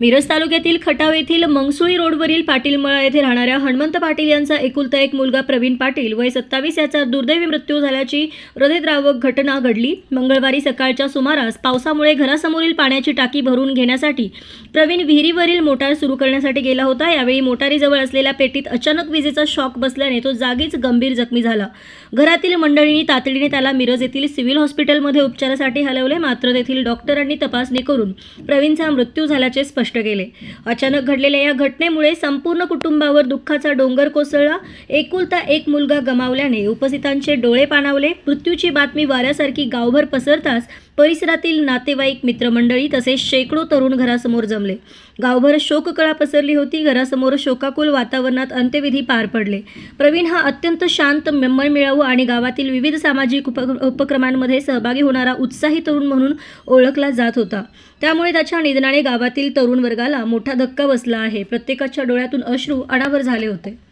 मिरज तालुक्यातील खटाव येथील मंगसुळी रोडवरील पाटील मळा येथे राहणाऱ्या हनुमंत पाटील यांचा एकुलता एक मुलगा प्रवीण पाटील वय सत्तावीस याचा दुर्दैवी मृत्यू झाल्याची हृदयद्रावक घटना घडली. मंगळवारी सकाळच्या सुमारास पावसामुळे घरासमोरील पाण्याची टाकी भरून घेण्यासाठी प्रवीण विहिरीवरील मोटार सुरू करण्यासाठी गेला होता. यावेळी मोटारीजवळ असलेल्या पेटीत अचानक विजेचा शॉक बसल्याने तो जागीच गंभीर जखमी झाला. घरातील मंडळींनी तातडीने त्याला मिरज येथील सिव्हिल हॉस्पिटलमध्ये उपचारासाठी हलवले. मात्र तेथील डॉक्टरांनी तपासणी करून प्रवीणचा मृत्यू झाल्याचे स्पष्ट स्पष्ट केले. अचानक घडलेल्या या घटनेमुळे संपूर्ण कुटुंबावर दुःखाचा डोंगर कोसळला. एकुलता एक मुलगा गमावल्याने उपस्थितांचे डोळे पाणावले. मृत्यूची बातमी वाऱ्यासारखी गावभर पसरताच परिसरातील नातेवाईक मित्रमंडळी तसेच शेकडो तरुण घरासमोर जमले. गावभर शोककळा पसरली होती. घरासमोर शोकाकुल वातावरणात अंत्यविधी पार पडले. प्रवीण हा अत्यंत शांत मिळावू आणि गावातील विविध सामाजिक उप उपक्रमांमध्ये सहभागी होणारा उत्साही तरुण म्हणून ओळखला जात होता. त्यामुळे त्याच्या निधनाने गावातील तरुण वर्गाला मोठा धक्का बसला आहे. प्रत्येकाच्या डोळ्यातून अश्रू अनावर झाले होते.